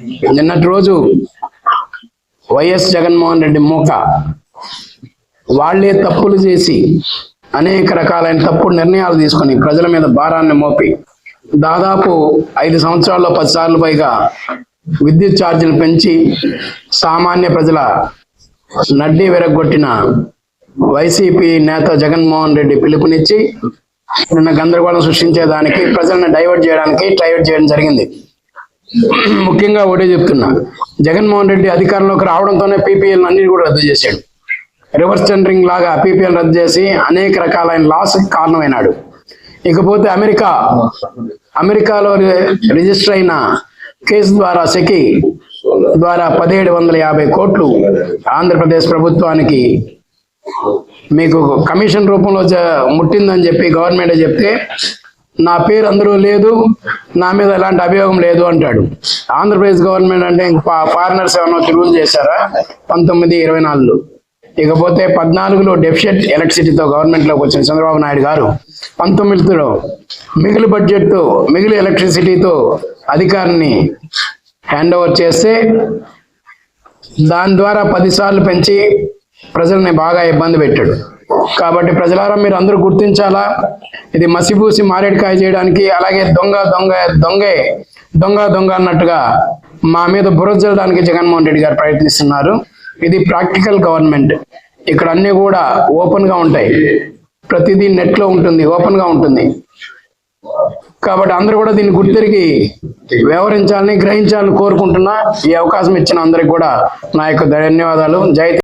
నిన్నటి రోజు వైఎస్ జగన్మోహన్ రెడ్డి మూక వాళ్ళే తప్పులు చేసి అనేక రకాలైన తప్పుడు నిర్ణయాలు తీసుకొని ప్రజల మీద భారాన్ని మోపి దాదాపు ఐదు సంవత్సరాల్లో పది సార్లు పైగా విద్యుత్ ఛార్జీలు పెంచి సామాన్య ప్రజల నడ్డి విరగొట్టిన వైసీపీ నేత జగన్మోహన్ రెడ్డి పిలుపునిచ్చి నిన్న గందరగోళం సృష్టించేదానికి ప్రజలను డైవర్ట్ చేయడానికి డైవర్ట్ చేయడం జరిగింది. ముఖ్యంగా ఒకటే చెప్తున్నా. జగన్మోహన్ రెడ్డి అధికారంలోకి రావడంతోనే పీపీఎల్ అన్ని కూడా రద్దు చేశాడు. రివర్స్ టెండరింగ్ లాగా పీపీఎల్ రద్దు చేసి అనేక రకాలైన లాస్ కారణమైనాడు. ఇకపోతే అమెరికా అమెరికాలో రిజిస్టర్ అయిన కేసు ద్వారా సెకి ద్వారా పదిహేడు వందల యాభై కోట్లు ఆంధ్రప్రదేశ్ ప్రభుత్వానికి మీకు కమిషన్ రూపంలో ముట్టిందని చెప్పి గవర్నమెంట్ చెప్తే నా పేరు అందులో లేదు నా మీద ఎలాంటి అభియోగం లేదు అంటాడు. ఆంధ్రప్రదేశ్ గవర్నమెంట్ అంటే ఫారినర్స్ ఏమన్నా తిరుగులు చేశారా? పంతొమ్మిది ఇరవై నాలుగులో. ఇకపోతే పద్నాలుగులో డెఫిషియట్ ఎలక్ట్రిసిటీతో గవర్నమెంట్లోకి వచ్చిన చంద్రబాబు నాయుడు గారు పంతొమ్మిదిలో మిగిలి బడ్జెట్తో మిగిలి ఎలక్ట్రిసిటీతో అధికారాన్ని హ్యాండ్ ఓవర్ చేస్తే దాని ద్వారా పదిసార్లు పెంచి ప్రజల్ని బాగా ఇబ్బంది పెట్టాడు. కాబట్టి ప్రజలారా మీరు అందరూ గుర్తించాలా? ఇది మసిపూసి మారేడుకాయ చేయడానికి అలాగే దొంగ దొంగ దొంగే దొంగ దొంగ అన్నట్టుగా మా మీద బురద జల్లడానికి జగన్మోహన్ రెడ్డి గారు ప్రయత్నిస్తున్నారు. ఇది ప్రాక్టికల్ గవర్నమెంట్. ఇక్కడ అన్ని కూడా ఓపెన్గా ఉంటాయి. ప్రతిదీ నెట్లో ఉంటుంది ఓపెన్గా ఉంటుంది. కాబట్టి అందరూ కూడా దీన్ని గుర్తిరిగి వ్యవహరించాలని గ్రహించాలని కోరుకుంటున్నా. ఈ అవకాశం ఇచ్చిన అందరికి కూడా నా యొక్క ధన్యవాదాలు. జై